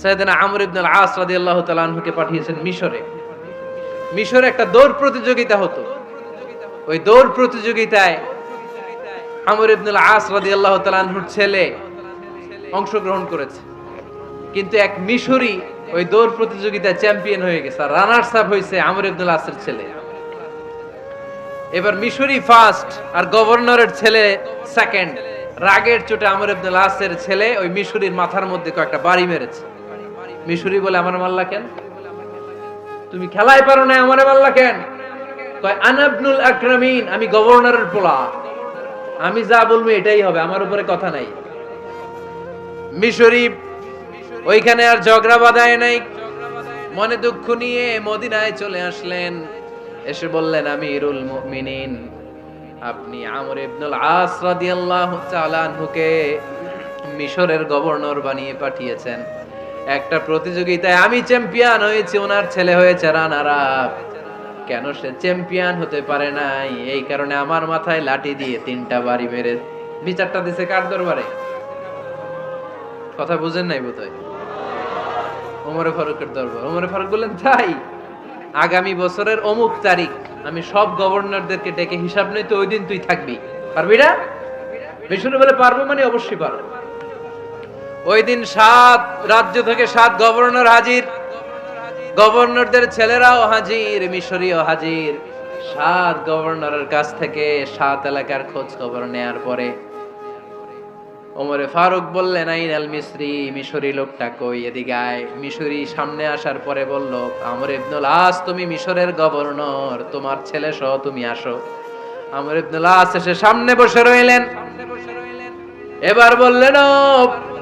সাইয়েদনা আমর ইবনুল আস রাদিয়াল্লাহু তাআলা আনহুকে পাঠিয়েছেন মিশরে। মিশরে একটা দৌড় প্রতিযোগিতা হতো। ওই দৌড় প্রতিযোগিতায় আমর ইবনুল আস রাদিয়াল্লাহু তাআলা আনহুর ছেলে করেছে। কিন্তু এক মিশরি ওই দৌড় প্রতিযোগিতায় চ্যাম্পিয়ন হয়ে গেছে রানার্স আপ হয়েছে আমর ইবনুল আসের ছেলে। এবার মিশরি ফার্স্ট আর গভর্নরের ছেলে সেকেন্ড। রাগের চোটে আমর ইবনুল আসের ছেলে ওই মিশরির মাথার মধ্যে কয়েকটা বাড়ি মেরেছে। মিশরি বলে আমার মাল্লা কেন? তুমি খেলায় পারো না, আমার মাল্লা কেন? আনাবনুল আকরামিন, আমি গভর্নরের পোলা। আমি যা বলব এটাই হবে, আমার উপরে কথা নাই। মিশরি ওইখানে আর ঝগড়া বাধায় নাই। মনে দুঃখ নিয়ে মদিনায় চলে আসলেন। এসে বললেন আমি ইরুল মুমিনিন, আপনি আমর ইবনুল আস রাদিয়াল্লাহু তাআলা মিশরের গভর্নর বানিয়ে পাঠিয়েছেন। একটা প্রতিযোগিতায় আমি চ্যাম্পিয়ন হয়েছি, ওনার ছেলে হয়েছে রানার কেন সে চ্যাম্পিয়ন হতে পারে নাই? এই কারণে আমার মাথায় লাঠি দিয়ে তিনটা বাড়ি মেরে বিচারটা দিছে কার দরবারে? কথা বুঝেন নাই বোধহয়? ওমরে ফারুকের দরবার। ওমরে ফারুক বললেন তাই আগামী বছরের অমুক তারিখ আমি সব গভর্নরদেরকে ডেকে হিসাব নেই, তো ওই দিন তুই থাকবি। পারবি না? বিষ্ণু বলে পারব মানে অবশ্যই পারব। ওই দিন সাত রাজ্য থেকে সাত গভর্নর হাজির। গভর্নরদের ছেলেরাও হাজির, মিশরীয় হাজির। সাত গভর্নরের কাছ থেকে সাত এলাকার খোঁজ খবর নেয়ার পরে ওমরে ফারুক বললেন, আইন আল মিসরি মিশরি লোকটা কই এদিকে আয়। মিশরি সামনে আসার পরে বলল, আমর ইবনুল আস, তুমি মিশরের গভর্নর, তোমার ছেলে সহ তুমি আসো। আমর ইবনুল আস এসে সামনে বসে রইলেন। এবার বললেন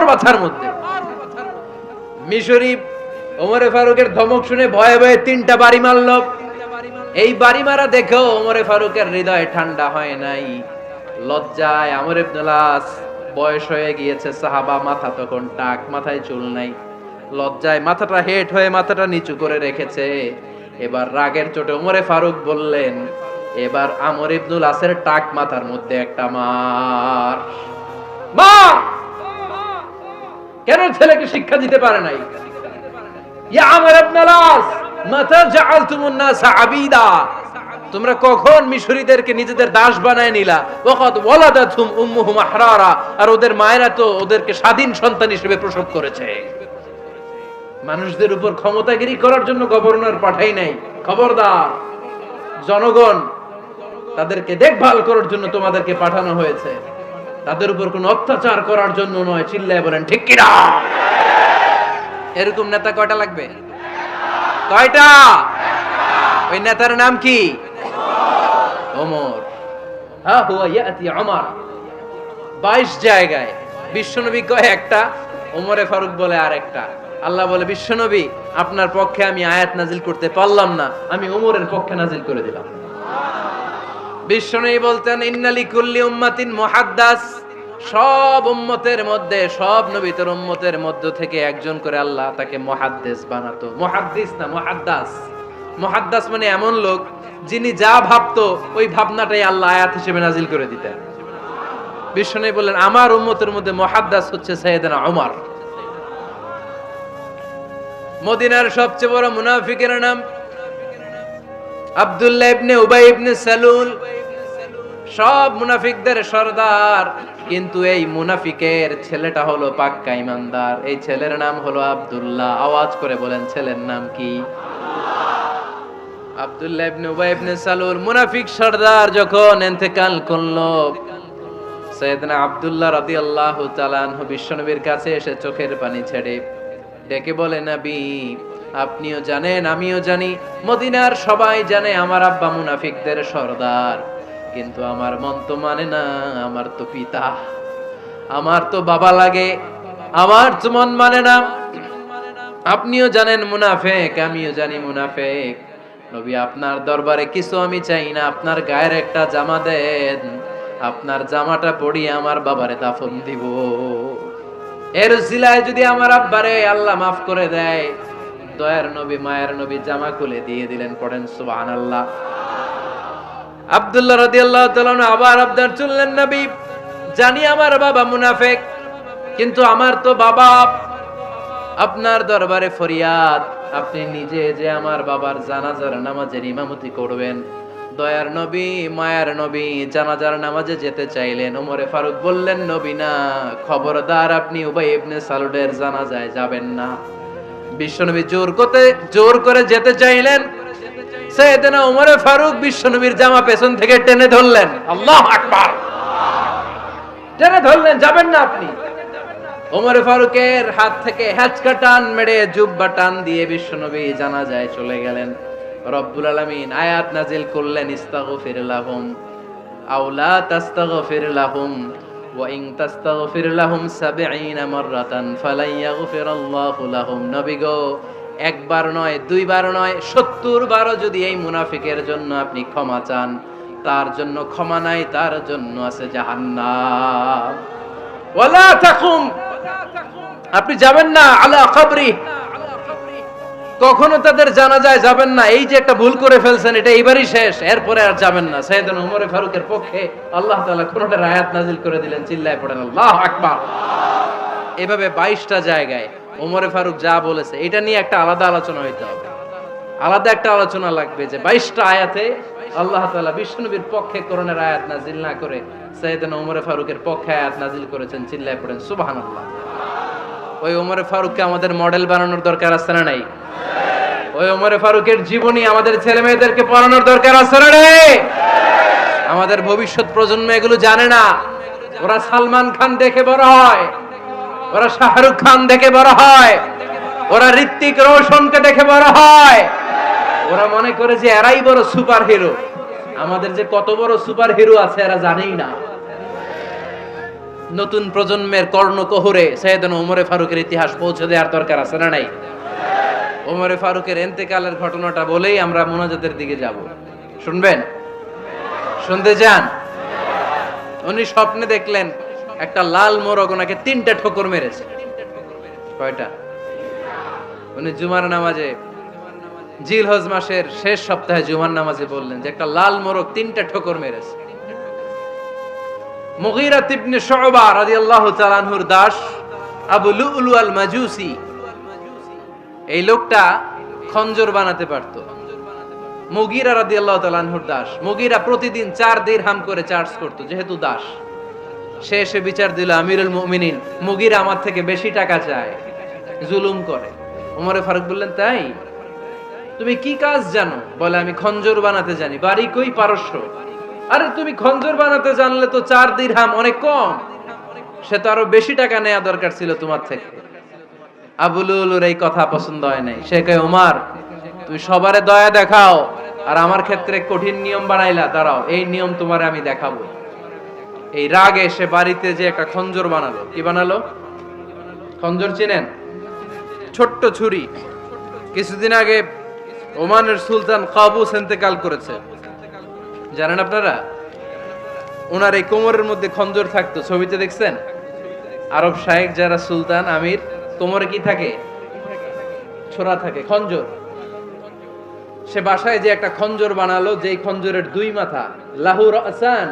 ওর মাথার মধ্যে। মিশরি ওমরে ফারুকের ধমক শুনে ভয়ে ভয়ে তিনটা বাড়ি মারল। এই বাড়ি মারা দেখেও ওমরে ফারুকের হৃদয় ঠান্ডা হয় নাই। লজ্জায় আমর ইবনুলাস বয়স হয়ে গিয়েছে, সাহাবা মাথা তখন টাক, মাথায় চুল নাই। লজ্জায় মাথাটা হেট হয়ে মাথাটা নিচু করে রেখেছে। এবার রাগের চোটে ওমরে ফারুক বললেন, এবার আমর ইবনুল আসের টাক মাথার মধ্যে একটা মার। মা! কেন ছেলেকে শিক্ষা দিতে পারে নাই? মানুষদের উপর ক্ষমতাগিরি করার জন্য গভর্নর পাঠাই নাই। খবরদার, জনগণ, তাদেরকে দেখভাল করার জন্য তোমাদেরকে পাঠানো হয়েছে। তাদের উপর কোনো অত্যাচার করার জন্য নয়, চিল্লায় বলেন, ঠিক কিনা? এরকম নেতা কয়টা লাগবে? কয়টা? ওই নেতার নাম কি? ওমর। হ্যাঁ হুয়া ইয়াতি 22 জায়গায়, বিশ্বনবী কয় একটা, ওমরে ফারুক বলে আর একটা। আল্লাহ বলে, বিশ্বনবী, আপনার পক্ষে আমি আয়াত নাজিল করতে পারলাম না, আমি ওমরের পক্ষে নাজিল করে দিলাম। বিশ্বনবী বলতেন ইন্নালি কুল্লি উম্মাতিন মুহাদ্দাস। সব উম্মতের মধ্যে, সব নবীতর উম্মতের মধ্য থেকে একজন করে আল্লাহ তাকে মুহাদ্দিস বানাতো। মুহাদ্দিস না, মুহাদ্দাস। মুহাদ্দাস মানে এমন লোক যিনি যা ভাবতো, ওই ভাবনাটাই আল্লাহ আয়াত হিসেবে নাজিল করে দিতেন। বিশ্বনবী বললেন, আমার উম্মতের মধ্যে মুহাদ্দাস হচ্ছে সাইয়েদনা ওমর মদিনার সবচেয়ে বড় মুনাফিকের নাম আব্দুল্লাহ ইবনে উবাই ইবনে সালুল, সব মুনাফিকদের সর্দার। কিন্তু এই মুনাফিকের ছেলেটা হলো পাক্কা ইমানদার। এই ছেলের নাম হলো আব্দুল্লাহ। আওয়াজ করে বলেন, ছেলের নাম কি? আব্দুল্লাহ ইবনে উবাই ইবনে সালুল, মুনাফিক সর্দার যখন ইন্তেকাল করল, সৈয়দনা আব্দুল্লাহ রাদিয়াল্লাহু তাআলা বিশ্বনবীর কাছে এসে চোখের পানি ছেড়ে ডেকে বলে, নবী আপনিও জানেন, আমিও জানি। মদিনার সবাই জানে আমার আব্বা মুনাফিকদের সর্দার। কিন্তু আমার মন তো মানে না, আমার তো পিতা। আমার তো বাবা লাগে, আমার তো মন মানে না। আপনিও জানেন মুনাফেক, আমিও জানি মুনাফেক। নবী, আপনার দরবারে কিছু আমি চাই না, আপনার গায়ের একটা জামা দেন। আপনার জামাটা পরিয়ে আমার বাবারে দাফন দিব। এর জিলায় যদি আমার আব্বারে আল্লাহ মাফ করে দেয় দয়ার নবী, মায়ের নবী জামা খুলে দিয়ে দিলেন, পড়েন সুবহানাল্লাহ। আব্দুল্লাহ রাদিয়াল্লাহু তাআলা আনহু আবার আবদার চললেন, নবী, জানি আমার বাবা মুনাফেক, কিন্তু আমার তো বাবা, আপনার দরবারে ফরিয়াদ। আপনি নিজে যে আমার বাবার জানাজার নামাজের ইমামতি করবেন। দয়ার নবী, মায়ার নবী জানাজার নামাজে যেতে চাইলেন। ওমরে ফারুক বললেন, নবী না, খবরদার আপনি উবাই ইবনে সালুদের জানাজায় যাবেন না। বিশ্বনবী জোর করতে জোর করে যেতে চাইলেন। সৈয়দনা ওমরে ফারুক বিশ্বনবীর জামা পেছন থেকে টেনে ধরলেন। আল্লাহ আকবার। টেনে ধরলেন যাবেন না আপনি। ওমর ফারুকের হাত থেকে হ্যাচকা টান মেরে জুব্বা টান দিয়ে বিশ্বনবী জানা যায় চলে গেলেন। রব্বুল আলামিন আয়াত নাজিল করলেন ইস্তাগফির লাহুম আওলা তাস্তাগফির লাহুম। ওয়া ইন তাস্তাগফির লাহুম 70 মাররাতান একবার নয়, দুইবার নয় 70 বারও যদি এই মুনাফিকের জন্য আপনি ক্ষমা চান, তার জন্য ক্ষমা নাই, তার জন্য আছে জাহান্নাম। আপনি যাবেন না, আলা কবরি। কখনো তাদের জানা যায় যাবেন না। এই যে একটা ভুল করে ফেলছেন, এটা এইবারই শেষ। এরপরে আর যাবেন না। সাইয়েদন উমরে ফারুকের পক্ষে আল্লাহ তাআলা কোনটা আয়াত নাজিল করে দিলেন, চিল্লায় পড়েন, আল্লাহ আকবার। এভাবে বাইশটা জায়গায় ওমরে ফারুক যা বলেছে, এটা নিয়ে একটা আলাদা আলোচনা হইতে হবে। আলাদা একটা আলোচনা লাগবে যে বাইশটা আয়াতে আল্লাহ তাআলা বিষ্ণুবীর পক্ষে করণের আয়াত নাজিল না করে সৈয়দনা ওমরে ফারুকের পক্ষে আয়াত নাজিল করেছেন, চিল্লায় পড়েন, সুবহানাল্লাহ। ওই ওমরে ফারুককে আমাদের মডেল বানানোর দরকার আছে না নাই? ওই ওমরে ফারুকের জীবনী আমাদের ছেলে মেয়েদেরকে পড়ানোর দরকার আছে না নেই? আমাদের ভবিষ্যৎ প্রজন্ম এগুলো জানে না। ওরা সালমান খান দেখে বড় হয়। ওরা শাহরুখ খান দেখে বড় হয়। ওরা ঋত্বিক রোশনকে দেখে বড় হয়। ওরা মনে করে যে এরাই বড় সুপার হিরো আমাদের যে কত বড় সুপার হিরো আছে, এরা জানেই না। নতুন প্রজন্মের কর্ণকোহরে সৈয়দন ওমরে ফারুকের ইতিহাস পৌঁছে দেওয়ার দরকার আছে না নাই? ওমরে ফারুকের এন্তেকালের ঘটনাটা বলেই আমরা মোনাজাতের দিকে যাব। শুনবেন? শুনতে যান উনি স্বপ্নে দেখলেন একটা লাল মোরগ ওনাকে তিনটা ঠোকর মেরেছে। কয়টা? উনি জুমার নামাজে জিল হজ মাসের শেষ সপ্তাহে জুমার নামাজে বললেন যে একটা লাল মোরগ তিনটা ঠোকর মেরেছে। মুগীরা ইবনে শুবা রাদিয়াল্লাহু তাআলা আনহুর দাস আবু লুলু আল মাজুসি এই লোকটা খঞ্জর বানাতে পারত। মুগীরা রাদিয়াল্লাহু তাআলা আনহুর দাস। মুগীরা প্রতিদিন চার দিরহাম করে চার্জ করত, যেহেতু দাস। সে এসে বিচার দিল, আমিরুল মুমিনিন, মুগিরা আমার থেকে বেশি টাকা চায়, জুলুম করে। ওমরে ফারুক বললেন, তাই? তুমি কি কাজ জানো? বলে, আমি খঞ্জর বানাতে জানি। বাড়ি কই পারস্য? আরে তুমি খঞ্জর বানাতে জানলে তো চার দিরহাম অনেক কম। সে তো আরও বেশি টাকা নেওয়া দরকার ছিল তোমার থেকে। আবুলুলুর এই কথা পছন্দ হয় নাই। সে কয় উমার তুমি সবারে দয়া দেখাও আর আমার ক্ষেত্রে কঠিন নিয়ম বানাইলা, দাঁড়াও, এই নিয়ম তোমারে আমি দেখাবো। এই রাগে সে বাড়িতে যে একটা খঞ্জর বানালো। কি বানালো? খঞ্জর চিনেন? ছোট্ট ছুরি। কিছুদিন আগে ওমানের সুলতান কাবুস ইন্তেকাল করেছে। জানেন আপনারা? ওনার এই কোমরের মধ্যে খঞ্জর থাকতো, ছবিতে দেখছেন? আরব শাহেক যারা সুলতান, আমির, কোমরে কি থাকে? ছোড়া থাকে, খঞ্জর। সে বাসায় যে একটা খঞ্জর বানালো, যেই খঞ্জরের দুই মাথা লাহুর আসান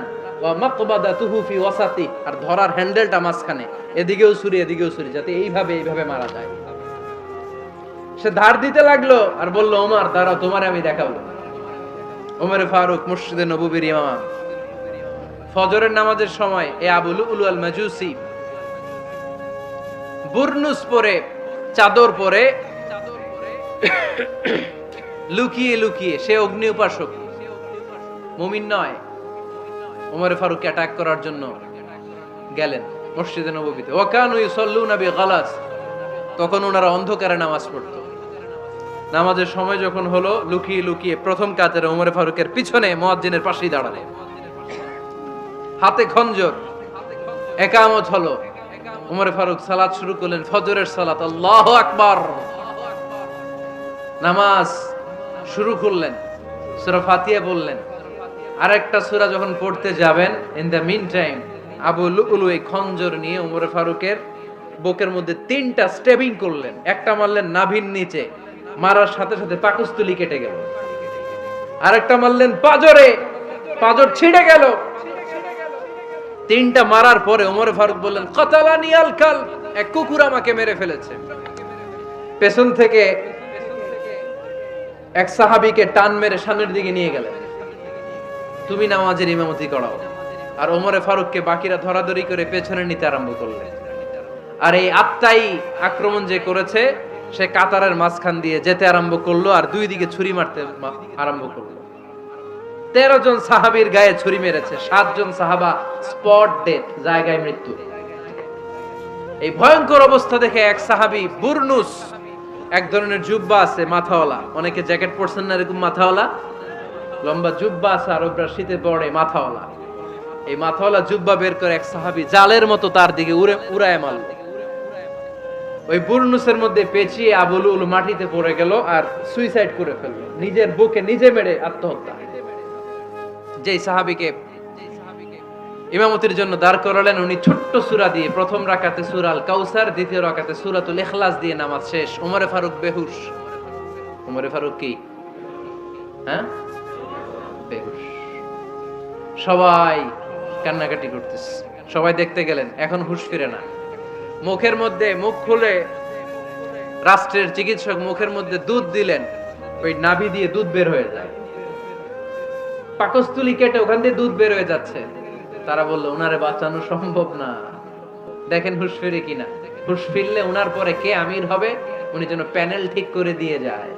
আর ধরার হ্যান্ডেলটা মাঝখানে, এদিকেও ছুরি এদিকেও ছুরি, যাতে এইভাবে এইভাবে মারা যায়। সে ধার দিতে লাগল আর বলল, ওমর, দাঁড়াও, তোমারে আমি দেখাবো। ওমরে ফারুক মুর্শিদে নবুবির ইমাম। ফজরের নামাজের সময় এ আবুল উলু আল মাজুসি বুরনুস পরে, চাদর পরে লুকিয়ে লুকিয়ে, সে অগ্নি উপাসক, মুমিন নয়, ওমরে ফারুক অ্যাটাক করার জন্য গেলেন মসজিদে নববীতে। ওয়াকানু ইউসাল্লুনা বিগালাস, তখন ওনারা অন্ধকারে নামাজ পড়তো। নামাজের সময় যখন হলো, লুকিয়ে লুকিয়ে প্রথম কাতারে ওমরে ফারুকের পিছনে মুয়াজ্জিনের পাশেই দাঁড়ালেন হাতে খঞ্জর, একামত হলো। উমরে ফারুক সালাত শুরু করলেন, ফজরের সালাত, আল্লাহ আকবার। নামাজ শুরু করলেন, সূরা ফাতিহা বললেন। আরেকটা সূরা যখন পড়তে যাবেন ইন দ্য মিন টাইম আবু লুকুলু এই খঞ্জর নিয়ে উমরে ফারুকের বুকের মধ্যে তিনটা স্টেবিং করলেন। একটা মারলেন নাভির নিচে মারার সাথে সাথে পাকস্থলী কেটে গেল। আরেকটা মারলেন পাজরে। পাজর ছিঁড়ে গেল। তিনটা মারার পরে ওমর ফারুক বললেন, কতালানি আল কাল। এক কুকুর আমাকে মেরে ফেলেছে। পেছন থেকে এক সাহাবিকে টান মেরে সামনের দিকে নিয়ে গেলেন। তুমি নামাজের ইমামতি করাও। আর ওমরে ফারুককে বাকিরা ধরাধরি করে পেছনে নিতে আরম্ভ করলেন। আর এই আত্মাই আক্রমণ যে করেছে সে কাতারের মাঝখান দিয়ে যেতে আরম্ভ করল আর দুই দিকে ছুরি মারতে আরম্ভ করল। তেরো জন সাহাবীর গায়ে ছুরি মেরেছে সাতজন সাহাবা স্পট ডেথ, জায়গায় মৃত্যু। এই ভয়ঙ্কর অবস্থা দেখে এক সাহাবী বুরনুস, এক ধরনের জুব্বা আছে, মাথাওয়ালা। অনেকে জ্যাকেট পরছেন না এরকম মাথাওয়ালা? লম্বা জুব্বা আছে আর ওপরা শীতে পড়ে মাথাওয়ালা। এই মাথাওয়ালা জুব্বা বের করে এক সাহাবী জালের মতো তার দিকে উড়ে উড়ায় মারল। ওই বুরনুসের মধ্যে পেঁচিয়ে আবুলুল মাটিতে পড়ে গেল আর সুইসাইড করে ফেলল। নিজের বুকে নিজে মেরে আত্মহত্যা। যেই সাহাবীকে ইমামতির জন্য দাঁড় করালেন, উনি ছোট্ট সূরা দিয়ে প্রথম রাকাতে সূরা আল কাউসার দ্বিতীয় রাকাতে সূরাতুল ইখলাস দিয়ে নামাজ শেষ। ওমরে ফারুক বেহুশ। ওমরে ফারুক কি? হ্যাঁ? বেহুশ। সবাই কান্নাকাটি করতেছে। সবাই দেখতে গেলেন, এখন হুশ ফিরে না। মুখের মধ্যে মুখ খুলে রাষ্ট্রের চিকিৎসক মুখের মধ্যে দুধ দিলেন, ওই নাভি দিয়ে দুধ বের হয়ে যায়। পাকস্থলী কেটে ওখান দিয়ে দুধ বের হয়ে যাচ্ছে। তারা বলল ওনারে বাঁচানো সম্ভব না। দেখেন হুশ ফিরে কিনা। হুশ ফিরলে ওনার পরে কে আমির হবে? উনি যেন প্যানেল ঠিক করে দিয়ে যায়।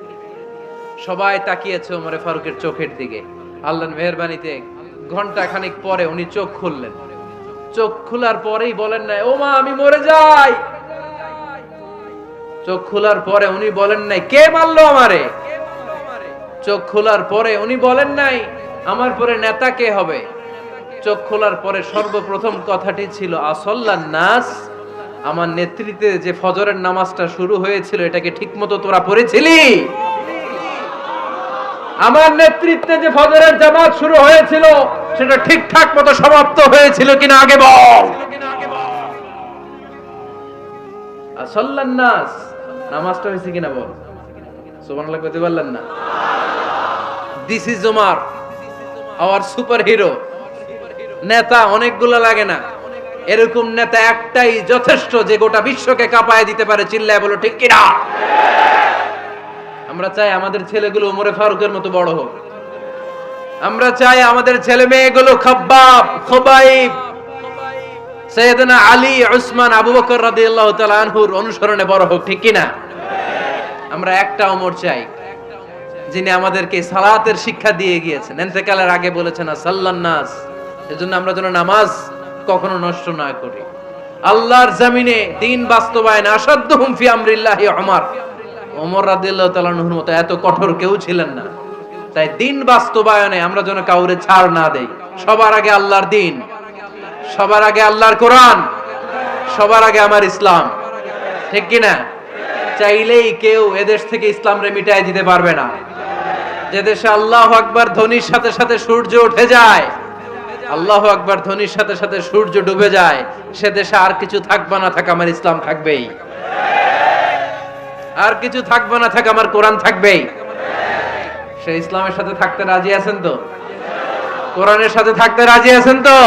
সবাই তাকিয়েছে ওমরে ফারুকের চোখের দিকে। আল্লাহর মেহরবানিতে ঘণ্টা খানিক পরে উনি চোখ খুললেন। চোখ খোলার পরেই বলেন নাই, ও মা, আমি মরে যাই। চোখ খোলার পরে উনি বলেন নাই, কে মারলো আমারে? চোখ খোলার পরে উনি বলেন নাই, আমার পরে নেতা কে হবে? চোখ খোলার পরে সর্বপ্রথম কথাটি ছিল, আসল্লান নাস, আমার নেতৃত্বে যে ফজরের নামাজটা শুরু হয়েছিল, এটাকে ঠিকমতো তোরা পড়েছিলি? আমার নেতৃত্বে যে ফজরের জামাত শুরু হয়েছিল সেটা ঠিকঠাক মতো সমাপ্ত হয়েছিল কিনা আগে বল। নাস, নামাজটা হয়েছে কিনা বল? পারলেন না? This is Omar our super hero নেতা অনেকগুলো লাগে না। এরকম নেতা একটাই যথেষ্ট যে গোটা বিশ্বকে কাঁপায় দিতে পারে, চিল্লায় বলো, ঠিক কিনা? আমরা চাই আমাদের ছেলেগুলো উমরে ফারুকের মতো বড় হোক। আমরা চাই আমাদের ছেলে মেয়েগুলো খাব্বাব, খোবাইব। সৈয়দনা আলী উসমান আবু বকর রাদিয়াল্লাহু তাআলা আনহুর অনুসরণে বড় হোক, ঠিক কিনা? আমরা একটা ওমর চাই, যিনি আমাদেরকে সালাতের শিক্ষা দিয়ে গিয়েছেন। এতেকালের আগে বলেছেন সাল্লান নাস, এজন্য আমরা যেন নামাজ কখনো নষ্ট না করি। আল্লাহর জমিনে দিন বাস্তবায়ন আসাদ্দুহুম ফি আমরিল্লাহি ওমর। ওমর রাদিয়াল্লাহু তাআলার মতো এত কঠোর কেউ ছিলেন না। তাই দিন বাস্তবায়নে আমরা যেন কাউরে ছাড় না দেই। সবার আগে আল্লাহর দিন, সবার আগে আল্লাহর কোরআন, সবার আগে আমার ইসলাম। ঠিক কি না? চাইলেই কেউ এদেশ থেকে ইসলাম রে মিটাই দিতে পারবে না। যে দেশে আল্লাহ আকবার ধ্বনির সাথে সাথে সূর্য উঠে যায়, আল্লাহ আকবার ধ্বনির সাথে সাথে সূর্য ডুবে যায়, সে দেশে আর কিছু থাকবে না থাক আমার ইসলাম থাকবেই। আর কিছু থাকবে না থাক আমার কোরআন থাকবেই। সে ইসলামের সাথে থাকতে রাজি আছেন তো? কোরআনের সাথে থাকতে রাজি আছেন তো?